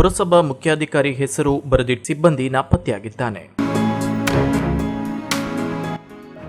ಪುರಸಭಾ ಮುಖ್ಯಾಧಿಕಾರಿ ಹೆಸರು ಬರೆದಿಟ್ಟ ಸಿಬ್ಬಂದಿ ನಾಪತ್ತೆಯಾಗಿದ್ದಾನೆ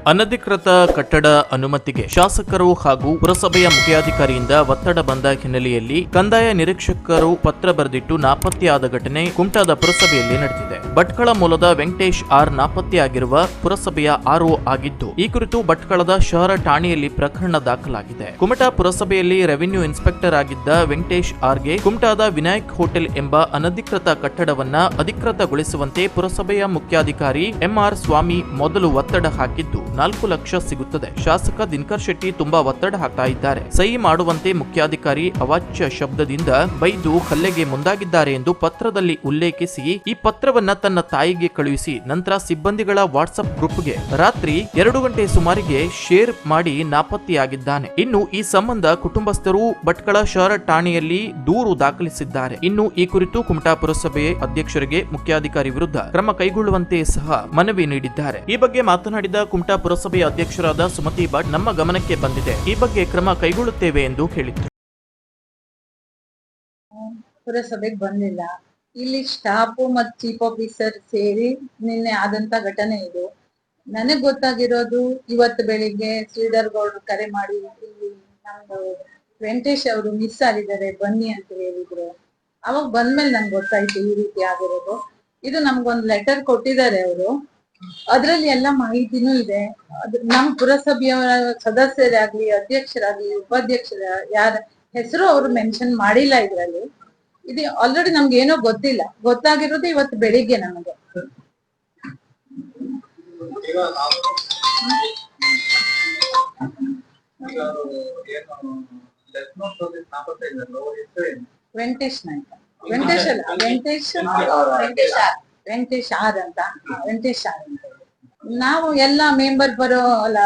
ಅನಧಿಕೃತ ಕಟ್ಟಡ ಅನುಮತಿಗೆ ಶಾಸಕರು ಹಾಗೂ ಪುರಸಭೆಯ ಮುಖ್ಯಾಧಿಕಾರಿಯಿಂದ ಒತ್ತಡ ಬಂದ ಹಿನ್ನೆಲೆಯಲ್ಲಿ ಕಂದಾಯ ನಿರೀಕ್ಷಕರು ಪತ್ರ ಬರೆದಿಟ್ಟು ನಾಪತ್ತೆಯಾದ ಘಟನೆ ಕುಮಟಾದ ಪುರಸಭೆಯಲ್ಲಿ ನಡೆದಿದೆ. ಭಟ್ಕಳ ಮೂಲದ ವೆಂಕಟೇಶ್ ಆರ್ ನಾಪತ್ತೆಯಾಗಿರುವ ಪುರಸಭೆಯ ಆರ್ಒ ಆಗಿದ್ದು, ಈ ಕುರಿತು ಭಟ್ಕಳದ ಶಹರ ಠಾಣೆಯಲ್ಲಿ ಪ್ರಕರಣ ದಾಖಲಾಗಿದೆ. ಕುಮಟಾ ಪುರಸಭೆಯಲ್ಲಿ ರೆವಿನ್ಯೂ ಇನ್ಸ್ಪೆಕ್ಟರ್ ಆಗಿದ್ದ ವೆಂಕಟೇಶ್ ಆರ್ಗೆ ಕುಮಟಾದ ವಿನಾಯಕ್ ಹೋಟೆಲ್ ಎಂಬ ಅನಧಿಕೃತ ಕಟ್ಟಡವನ್ನ ಅಧಿಕೃತಗೊಳಿಸುವಂತೆ ಪುರಸಭೆಯ ಮುಖ್ಯಾಧಿಕಾರಿ ಎಂಆರ್ ಸ್ವಾಮಿ ಮೊದಲು ಒತ್ತಡ ಹಾಕಿದ್ದು ನಾಲ್ಕು ಲಕ್ಷ ಸಿಗುತ್ತದೆ. ಶಾಸಕ ದಿನಕರ್ ಶೆಟ್ಟಿ ತುಂಬಾ ಒತ್ತಡ ಹಾಕ್ತಾ ಇದ್ದಾರೆ. ಸಹಿ ಮಾಡುವಂತೆ ಮುಖ್ಯಾಧಿಕಾರಿ ಅವಾಚ್ಯ ಶಬ್ದದಿಂದ ಬೈದು ಹಲ್ಲೆಗೆ ಮುಂದಾಗಿದ್ದಾರೆ ಎಂದು ಪತ್ರದಲ್ಲಿ ಉಲ್ಲೇಖಿಸಿ, ಈ ಪತ್ರವನ್ನ ತನ್ನ ತಾಯಿಗೆ ಕಳುಹಿಸಿ, ನಂತರ ಸಿಬ್ಬಂದಿಗಳ ವಾಟ್ಸ್ಆಪ್ ಗ್ರೂಪ್ಗೆ ರಾತ್ರಿ ಎರಡು ಗಂಟೆ ಸುಮಾರಿಗೆ ಶೇರ್ ಮಾಡಿ ನಾಪತ್ತೆಯಾಗಿದ್ದಾನೆ. ಇನ್ನು ಈ ಸಂಬಂಧ ಕುಟುಂಬಸ್ಥರು ಭಟ್ಕಳ ಶಹರ ಠಾಣೆಯಲ್ಲಿ ದೂರು ದಾಖಲಿಸಿದ್ದಾರೆ. ಇನ್ನು ಈ ಕುರಿತು ಕುಮಟಾ ಪುರಸಭೆ ಅಧ್ಯಕ್ಷರಿಗೆ ಮುಖ್ಯಾಧಿಕಾರಿ ವಿರುದ್ಧ ಕ್ರಮ ಕೈಗೊಳ್ಳುವಂತೆ ಸಹ ಮನವಿ ನೀಡಿದ್ದಾರೆ. ಈ ಬಗ್ಗೆ ಮಾತನಾಡಿದ ಕುಮಟಾ ಪುರಸಭೆಯ ಅಧ್ಯಕ್ಷರಾದ ಸುಮತಿ ಭಟ್ ನಮ್ಮ ಗಮನಕ್ಕೆ ಬಂದಿದೆ. ಈ ಬಗ್ಗೆ ಕ್ರಮ ಕೈಗೊಳ್ಳುತ್ತೇವೆ ಎಂದು ಹೇಳಿದರು. ಪುರಸಭೆಗೆ ಬಂದಿಲ್ಲ. ಇಲ್ಲಿ ಸ್ಟಾಫ್ ಮತ್ತು ಚೀಫ್ ಆಫೀಸರ್ ಸೇರಿ ನಿನ್ನೆ ಆದಂತ ಘಟನೆ ಇದು. ನನಗ್ ಗೊತ್ತಾಗಿರೋದು ಇವತ್ತು ಬೆಳಿಗ್ಗೆ ಶ್ರೀಧರ್ ಗೌಡ್ರು ಕರೆ ಮಾಡಿ ನಮ್ದು ವೆಂಕಟೇಶ್ ಅವರು ಮಿಸ್ ಆಗಿದ್ದಾರೆ, ಬನ್ನಿ ಅಂತ ಹೇಳಿದ್ರು. ಅವಾಗ ಬಂದ್ಮೇಲೆ ನಂಗೆ ಗೊತ್ತಾಯ್ತು ಈ ರೀತಿ ಆಗಿರೋದು. ಇದು ನಮ್ಗೊಂದು ಲೆಟರ್ ಕೊಟ್ಟಿದ್ದಾರೆ ಅವರು. ಅದ್ರಲ್ಲಿ ಎಲ್ಲ ಮಾಹಿತಿನೂ ಇದೆ. ನಮ್ ಪುರಸಭೆಯವರ ಸದಸ್ಯರಾಗ್ಲಿ ಅಧ್ಯಕ್ಷರಾಗ್ಲಿ ಉಪಾಧ್ಯಕ್ಷರ ಯಾರ ಹೆಸರು ಅವರು ಮೆನ್ಷನ್ ಮಾಡಿಲ್ಲ ಇದ್ರಲ್ಲಿ. ಇದು ಆಲ್ರೆಡಿ ನಮ್ಗೆ ಏನೋ ಗೊತ್ತಿಲ್ಲ. ಗೊತ್ತಾಗಿರೋದು ಇವತ್ತು ಬೆಳಿಗ್ಗೆ ನಮಗೆ. ವೆಂಕಟೇಶ್ ನಾಯ್ಕ. ವೆಂಕಟೇಶ್ ಅಲ್ಲ. ವೆಂಕಟೇಶ್ ವೆಂಕಟೇಶ್. ವೆಂಕಟೇಶ್ ಆರ್ ಅಂತ. ವೆಂಕಟೇಶ್ ಆರ್ ಅಂತ. ನಾವು ಎಲ್ಲ ಮೆಂಬರ್ ಬರೋ ಅಲ್ಲ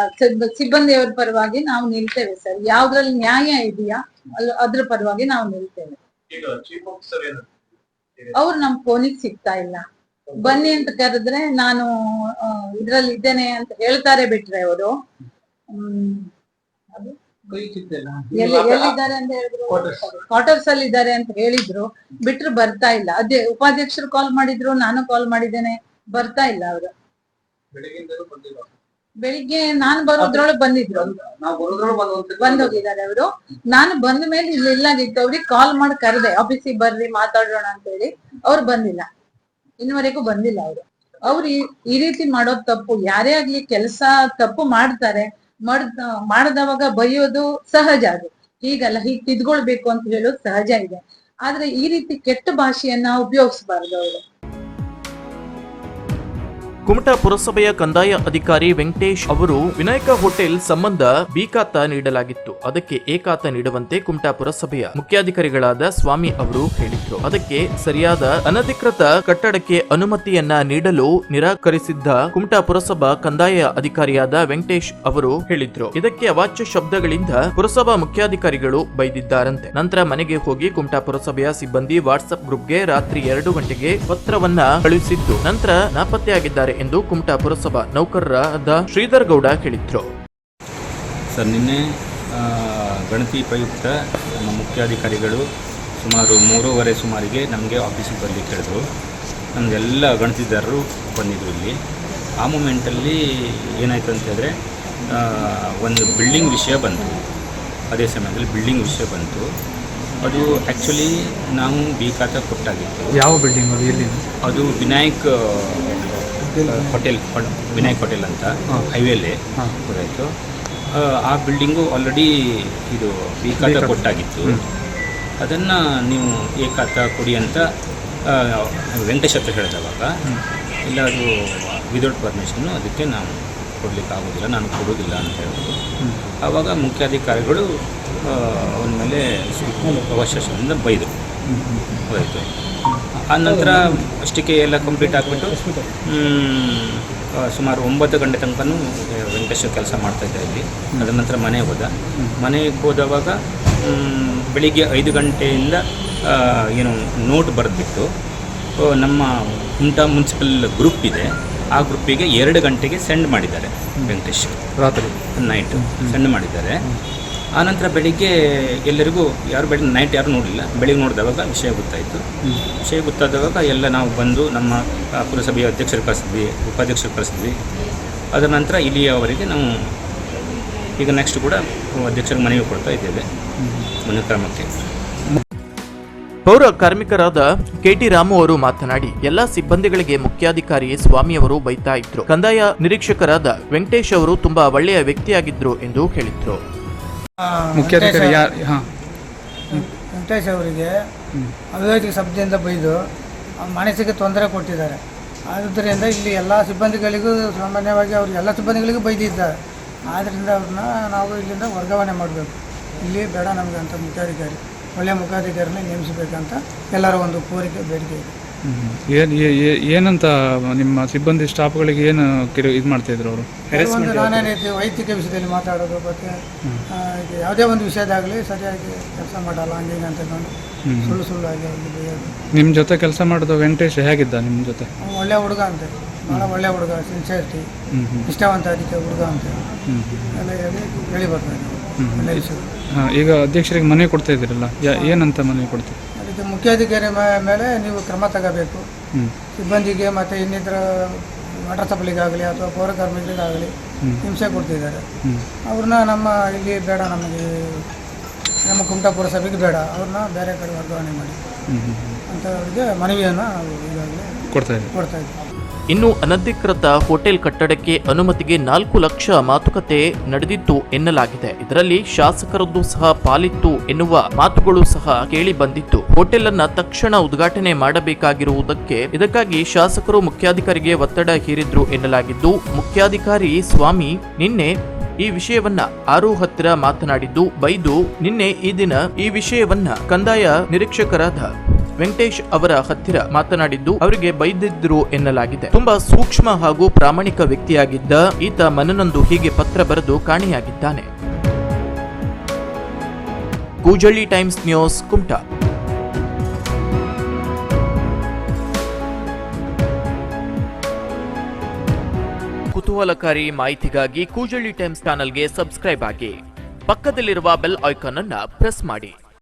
ಸಿಬ್ಬಂದಿಯವ್ರ ಪರವಾಗಿ ನಾವು ನಿಲ್ತೇವೆ ಸರ್. ಯಾವ್ದ್ರಲ್ಲಿ ನ್ಯಾಯ ಇದೆಯಾ ಅಲ್- ಅದ್ರ ಪರವಾಗಿ ನಾವು ನಿಲ್ತೇವೆ. ಅವ್ರು ನಮ್ ಫೋನಿಗೆ ಸಿಗ್ತಾ ಇಲ್ಲ. ಬನ್ನಿ ಅಂತ ಕರೆದ್ರೆ ನಾನು ಇದ್ರಲ್ಲಿ ಇದ್ದೇನೆ ಅಂತ ಹೇಳ್ತಾರೆ ಬಿಟ್ರೆ ಅವರು. ಹ್ಮ್. ಎಲ್ಲಿ ಎಲ್ಲಿದ್ದಾರೆ ಅಂತ ಹೇಳಿದ್ರು. ಕ್ವಾರ್ಟರ್ಸ್ ಅಲ್ಲಿ ಇದ್ದಾರೆ ಅಂತ ಹೇಳಿದ್ರು. ಬಿಟ್ರು ಬರ್ತಾ ಇಲ್ಲ. ಅದೇ ಉಪಾಧ್ಯಕ್ಷರು ಕಾಲ್ ಮಾಡಿದ್ರು ನಾನು ಕಾಲ್ ಮಾಡಿದ್ದೇನೆ. ಬರ್ತಾ ಇಲ್ಲ ಅವರು. ಬೆಳಿಗ್ಗೆ ನಾನು ಬರೋದ್ರೊಳಗೆ ಬಂದಿದ್ರು. ನಾವು ಬರೋದ್ರೊಳಗೆ ಬಂದು ಒಂದ್ಸತಿ ಬಂದ್ ಹೋಗಿದ್ದಾರೆ ಅವರು. ನಾನು ಬಂದ ಮೇಲೆ ಇಲ್ಲಿ ಇಲ್ಲಾಗಿತ್ತು. ಅವ್ರಿಗೆ ಕಾಲ್ ಮಾಡಿ ಕರೆದೆ. ಆಫೀಸಿಗೆ ಬರ್ರಿ ಮಾತಾಡೋಣ ಅಂತ ಹೇಳಿ ಅವ್ರು ಬಂದಿಲ್ಲ. ಇನ್ನುವರೆಗೂ ಬಂದಿಲ್ಲ ಅವರು. ಅವ್ರು ಈ- ಈ ರೀತಿ ಮಾಡೋದ್ ತಪ್ಪು. ಯಾರೇ ಆಗ್ಲಿ ಕೆಲಸ ತಪ್ಪು ಮಾಡ್ತಾರೆ. ಮಾಡ್ದ, ಮಾಡದವಾಗ ಬೈಯೋದು ಸಹಜ ಅದು. ಹೀಗಲ್ಲ ಹೀಗ್ ತಿದ್ಕೊಳ್ಬೇಕು ಅಂತ ಹೇಳೋದು ಸಹಜ ಇದೆ. ಆದ್ರೆ ಈ ರೀತಿ ಕೆಟ್ಟ ಭಾಷೆಯನ್ನ ಉಪಯೋಗಿಸಬಾರ್ದು ಅವರು. ಕುಮಟಾ ಪುರಸಭೆಯ ಕಂದಾಯ ಅಧಿಕಾರಿ ವೆಂಕಟೇಶ್ ಅವರು ವಿನಾಯಕ ಹೋಟೆಲ್ ಸಂಬಂಧ ಬಿ ಖಾತ ನೀಡಲಾಗಿತ್ತು. ಅದಕ್ಕೆ ಎ ಖಾತ ನೀಡುವಂತೆ ಕುಮಟಾ ಪುರಸಭೆಯ ಮುಖ್ಯಾಧಿಕಾರಿಗಳಾದ ಸ್ವಾಮಿ ಅವರು ಹೇಳಿದ್ರು. ಅದಕ್ಕೆ ಸರಿಯಾದ ಅನಧಿಕೃತ ಕಟ್ಟಡಕ್ಕೆ ಅನುಮತಿಯನ್ನ ನೀಡಲು ನಿರಾಕರಿಸಿದ್ದ ಕುಮಟಾ ಪುರಸಭಾ ಕಂದಾಯ ಅಧಿಕಾರಿಯಾದ ವೆಂಕಟೇಶ್ ಅವರು ಹೇಳಿದ್ರು. ಇದಕ್ಕೆ ಅವಾಚ್ಯ ಶಬ್ದಗಳಿಂದ ಪುರಸಭಾ ಮುಖ್ಯಾಧಿಕಾರಿಗಳು ಬೈದಿದ್ದಾರಂತೆ. ನಂತರ ಮನೆಗೆ ಹೋಗಿ ಕುಮಟಾ ಪುರಸಭೆಯ ಸಿಬ್ಬಂದಿ ವಾಟ್ಸ್ಆಪ್ ಗ್ರೂಪ್ಗೆ ರಾತ್ರಿ ಎರಡು ಗಂಟೆಗೆ ಪತ್ರವನ್ನ ಕಳುಹಿಸಿದ್ದು. ನಂತರ ನಾಪತ್ತೆಯಾಗಿದ್ದಾರೆ. ಎಂದು ಕುಮಟಾ ಪುರಸಭಾ ನೌಕರರಾದ ಶ್ರೀಧರ್ ಗೌಡ ಹೇಳಿದರು. ಸರ್ ನಿನ್ನೆ ಗಣತಿ ಉಪಯುಕ್ತ ನಮ್ಮ ಮುಖ್ಯಾಧಿಕಾರಿಗಳು ಸುಮಾರು ಮೂರುವರೆ ಸುಮಾರಿಗೆ ನಮಗೆ ಆಫೀಸಿಗೆ ಬರಲಿಕ್ಕೆ ಹೇಳಿದ್ರು. ನಮಗೆಲ್ಲ ಗಣತಿದಾರರು ಬಂದಿದ್ರು ಇಲ್ಲಿ. ಆ ಮೂಮೆಂಟಲ್ಲಿ ಏನಾಯಿತು ಅಂತ ಹೇಳಿದ್ರೆ ಒಂದು ಬಿಲ್ಡಿಂಗ್ ವಿಷಯ ಬಂತು. ಅದೇ ಸಮಯದಲ್ಲಿ ಬಿಲ್ಡಿಂಗ್ ವಿಷಯ ಬಂತು. ಅದು ಆ್ಯಕ್ಚುಲಿ ನಾವು ಬಿ ಖಾತ ಕೊಟ್ಟಾಗಿತ್ತು. ಯಾವ ಬಿಲ್ಡಿಂಗ್ ಅದು ಎಲ್ಲಿ ಅದು ವಿನಾಯಕ್ ಹೋಟೆಲ್ ವಿನಾಯಕ್ ಹೋಟೆಲ್ ಅಂತ ಹೈವೇಲಿ ಆಯಿತು ಆ ಬಿಲ್ಡಿಂಗು ಆಲ್ರೆಡಿ ಇದು ಬೀಕಾಟ ಕೊಟ್ಟಾಗಿತ್ತು. ಅದನ್ನು ನೀವು ಏಕಾತ ಕೊಡಿ ಅಂತ ವೆಂಕಟೇಶ್ ಹತ್ರ ಹೇಳಿದವಾಗ. ಇಲ್ಲ ಅದು ವಿದೌಟ್ ಪರ್ಮಿಷನ್ನು ಅದಕ್ಕೆ ನಾವು ಕೊಡ್ಲಿಕ್ಕೆ ಆಗೋದಿಲ್ಲ ನಾನು ಕೊಡೋದಿಲ್ಲ ಅಂತ ಹೇಳಿದ್ರು. ಆವಾಗ ಮುಖ್ಯಾಧಿಕಾರಿಗಳು ಅವನ ಮೇಲೆ ಅವಶೇಷದಿಂದ ಬೈದರು. ಹೋಯಿತು ಆ ನಂತರ ಅಷ್ಟಕ್ಕೆ ಎಲ್ಲ ಕಂಪ್ಲೀಟ್ ಆಗಿಬಿಟ್ಟು ಸುಮಾರು ಒಂಬತ್ತು ಗಂಟೆ ತನಕನೂ ವೆಂಕಟೇಶ್ ಕೆಲಸ ಮಾಡ್ತಾಯಿದ್ದೆ ಇಲ್ಲಿ. ಅದರ ನಂತರ ಮನೆಗೆ ಹೋದ. ಮನೆಗೆ ಹೋದವಾಗ ಬೆಳಿಗ್ಗೆ ಐದು ಗಂಟೆಯಿಂದ ಏನು ನೋಟ್ ಬರೆದ್ಬಿಟ್ಟು ನಮ್ಮ ಕುಂಟಾ ಮುನ್ಸಿಪಲ್ ಗ್ರೂಪ್ ಇದೆ. ಆ ಗ್ರೂಪಿಗೆ ಎರಡು ಗಂಟೆಗೆ ಸೆಂಡ್ ಮಾಡಿದ್ದಾರೆ ವೆಂಕಟೇಶ್. ರಾತ್ರಿ. ನೈಟು ಸೆಂಡ್ ಮಾಡಿದ್ದಾರೆ. ಆನಂತರ ಬೆಳಿಗ್ಗೆ ಎಲ್ಲರಿಗೂ ಯಾರು ಬೆಳಿಗ್ಗೆ ನೈಟ್ ಯಾರು ನೋಡಲಿಲ್ಲ ಬೆಳಿಗ್ಗೆ ನೋಡಿದವಾಗ ವಿಷಯ ಗೊತ್ತಾಯಿತು. ವಿಷಯ ಗೊತ್ತಾದವಾಗ ಎಲ್ಲ ನಾವು ಬಂದು ನಮ್ಮ ಪುರಸಭೆಯ ಅಧ್ಯಕ್ಷರು ಕಳಿಸಿದ್ವಿ, ಉಪಾಧ್ಯಕ್ಷರು ಕಳಿಸಿದ್ವಿ. ಅದರ ನಂತರ ಇಲ್ಲಿಯವರೆಗೆ ನಾವು ಈಗ ನೆಕ್ಸ್ಟ್ ಕೂಡ ಅಧ್ಯಕ್ಷರ ಮನವಿ ಕೊಡ್ತಾ ಇದ್ದೇವೆ. ಮುಂದಿನ ಕ್ರಮಕ್ಕೆ ಪೌರ ಕಾರ್ಮಿಕರಾದ ಕೆಟಿ ರಾಮು ಅವರು ಮಾತನಾಡಿ, ಎಲ್ಲಾ ಸಿಬ್ಬಂದಿಗಳಿಗೆ ಮುಖ್ಯಾಧಿಕಾರಿ ಸ್ವಾಮಿಯವರು ಬೈತಾ ಇದ್ರು. ಕಂದಾಯ ನಿರೀಕ್ಷಕರಾದ ವೆಂಕಟೇಶ್ ಅವರು ತುಂಬಾ ಒಳ್ಳೆಯ ವ್ಯಕ್ತಿಯಾಗಿದ್ರು ಎಂದು ಹೇಳಿದ್ರು. ಮುಖ್ಯಾಧಿಕಾರಿ ಯಾರು ಹಾಂ. ವೆಂಕಟೇಶ್ ಅವರಿಗೆ ಅವಿವೇಕ ಶಬ್ದದಿಂದ ಬೈದು ಮನಸ್ಸಿಗೆ ತೊಂದರೆ ಕೊಟ್ಟಿದ್ದಾರೆ. ಆದ್ದರಿಂದ ಇಲ್ಲಿ ಎಲ್ಲ ಸಿಬ್ಬಂದಿಗಳಿಗೂ ಸಾಮಾನ್ಯವಾಗಿ ಅವರು ಎಲ್ಲ ಸಿಬ್ಬಂದಿಗಳಿಗೂ ಬೈದಿದ್ದಾರೆ. ಆದ್ದರಿಂದ ಅವ್ರನ್ನ ನಾವು ಇಲ್ಲಿಂದ ವರ್ಗಾವಣೆ ಮಾಡಬೇಕು. ಇಲ್ಲಿ ಬೇಡ ನಮಗೆ ಅಂತ ಮುಖ್ಯಾಧಿಕಾರಿ ಒಳ್ಳೆಯ ಮುಖ್ಯಾಧಿಕಾರಿನ ನೇಮಿಸಬೇಕಂತ ಎಲ್ಲರ ಒಂದು ಕೋರಿಕೆ ಬೇಡಿಕೆ ಇದೆ. ಏನು ಏನಂತ ನಿಮ್ಮ ಸಿಬ್ಬಂದಿ ಸ್ಟಾಫ್ಗಳಿಗೆ ಏನು ಕಿರು ಇದು ಮಾಡ್ತಿದ್ರು ಅವರು? ಒಂದು ನಾನಾ ರೀತಿ ವೈದ್ಯಕೀಯ ವಿಷಯದಲ್ಲಿ ಮಾತಾಡೋದು ಮತ್ತೆ ಇದು ಯಾವುದೇ ಒಂದು ವಿಷಯದಾಗಲಿ ಸರಿಯಾಗಿ ಕೆಲಸ ಮಾಡಲ್ಲ ಹಂಗೆ ಅಂತ ಸುಳ್ಳು ಸುಳ್ಳು ಆಗಿ ಅವ್ರಿಗೆ ಬೈಯೋದು ನಿಮ್ಮ ಜೊತೆ ಕೆಲಸ ಮಾಡಿದ ವೆಂಕಟೇಶ್ ಹೇಗಿದ್ದ ನಿಮ್ಮ ಜೊತೆ? ಅವ್ನು ಒಳ್ಳೆ ಹುಡುಗ ಅಂತ ಭಾಳ ಒಳ್ಳೆ ಹುಡುಗ ಸಿನ್ಸಿಯರಿಟಿ ಇಷ್ಟವಂತ ಅದಕ್ಕೆ ಹುಡುಗ ಅಂತ ಎಲ್ಲ ಹೇಳಿ ಹೇಳಿ ಬರ್ತಾರೆ ಒಳ್ಳೆ ವಿಷಯ. ಹಾಂ ಈಗ ಅಧ್ಯಕ್ಷರಿಗೆ ಮನೆ ಕೊಡ್ತಾ ಇದ್ದೀರಲ್ಲ ಯಾ ಏನಂತ ಮನೆ ಕೊಡ್ತೀವಿ ಅದಕ್ಕೆ ಮುಖ್ಯಾಧಿಕಾರಿ ಮೇಲೆ ನೀವು ಕ್ರಮ ತಗೋಬೇಕು. ಸಿಬ್ಬಂದಿಗೆ ಮತ್ತು ಇನ್ನಿತರ ವಾಟರ್ ಸಪ್ಲಿಗಾಗಲಿ ಅಥವಾ ಪೌರ ಕಾರ್ಮಿಕರಿಗಾಗಲಿ ಹಿಂಸೆ ಕೊಡ್ತಿದ್ದಾರೆ. ಅವ್ರನ್ನ ನಮ್ಮ ಇಲ್ಲಿ ಬೇಡ ನಮಗೆ. ನಮ್ಮ ಕುಮಟಾಪುರ ಸಭೆಗೆ ಬೇಡ. ಅವ್ರನ್ನ ಬೇರೆ ಕಡೆ ವರ್ಗಾವಣೆ ಮಾಡಿ. ಅಂತ ಅವರಿಗೆ ಮನವಿಯನ್ನು ನಾವು ಈಗಾಗಲೇ ಕೊಡ್ತಾ ಇದ್ದೀವಿ. ಕೊಡ್ತಾ ಇದ್ದೀವಿ. ಇನ್ನು ಅನಧಿಕೃತ ಹೋಟೆಲ್ ಕಟ್ಟಡಕ್ಕೆ ಅನುಮತಿಗೆ ನಾಲ್ಕು ಲಕ್ಷ ಮಾತುಕತೆ ನಡೆದಿತ್ತು ಎನ್ನಲಾಗಿದೆ. ಇದರಲ್ಲಿ ಶಾಸಕರದ್ದು ಸಹ ಪಾಲಿತ್ತು ಎನ್ನುವ ಮಾತುಗಳು ಸಹ ಕೇಳಿ ಬಂದಿತ್ತು. ಹೋಟೆಲ್ ಅನ್ನ ತಕ್ಷಣ ಉದ್ಘಾಟನೆ ಮಾಡಬೇಕಾಗಿರುವುದಕ್ಕೆ ಇದಕ್ಕಾಗಿ ಶಾಸಕರು ಮುಖ್ಯಾಧಿಕಾರಿಗೆ ಒತ್ತಡ ಹೇರಿದ್ರು ಎನ್ನಲಾಗಿದ್ದು, ಮುಖ್ಯಾಧಿಕಾರಿ ಸ್ವಾಮಿ ನಿನ್ನೆ ಈ ವಿಷಯವನ್ನ ಆರು ಹತ್ತಿರ ಮಾತನಾಡಿದ್ದು, ಬೈದು ನಿನ್ನೆ ಈ ದಿನ ಈ ವಿಷಯವನ್ನ ಕಂದಾಯ ನಿರೀಕ್ಷಕರಾದ ವೆಂಕಟೇಶ್ ಅವರ ಹತ್ತಿರ ಮಾತನಾಡಿದ್ದು, ಅವರಿಗೆ ಬೈದಿದ್ರು ಎನ್ನಲಾಗಿದೆ. ತುಂಬಾ ಸೂಕ್ಷ್ಮ ಹಾಗೂ ಪ್ರಾಮಾಣಿಕ ವ್ಯಕ್ತಿಯಾಗಿದ್ದ ಈತ ಮನನೊಂದು ಹೀಗೆ ಪತ್ರ ಬರೆದು ಕಾಣೆಯಾಗಿದ್ದಾನೆ. Kujalli times news, Kumta. ಕುತೂಹಲಕಾರಿ ಮಾಹಿತಿಗಾಗಿ ಕೂಜಳ್ಳಿ ಟೈಮ್ಸ್ ಚಾನಲ್ಗೆ ಸಬ್ಸ್ಕ್ರೈಬ್ ಆಗಿ. ಪಕ್ಕದಲ್ಲಿರುವ ಬೆಲ್ ಐಕಾನ್ ಅನ್ನ ಪ್ರೆಸ್ ಮಾಡಿ.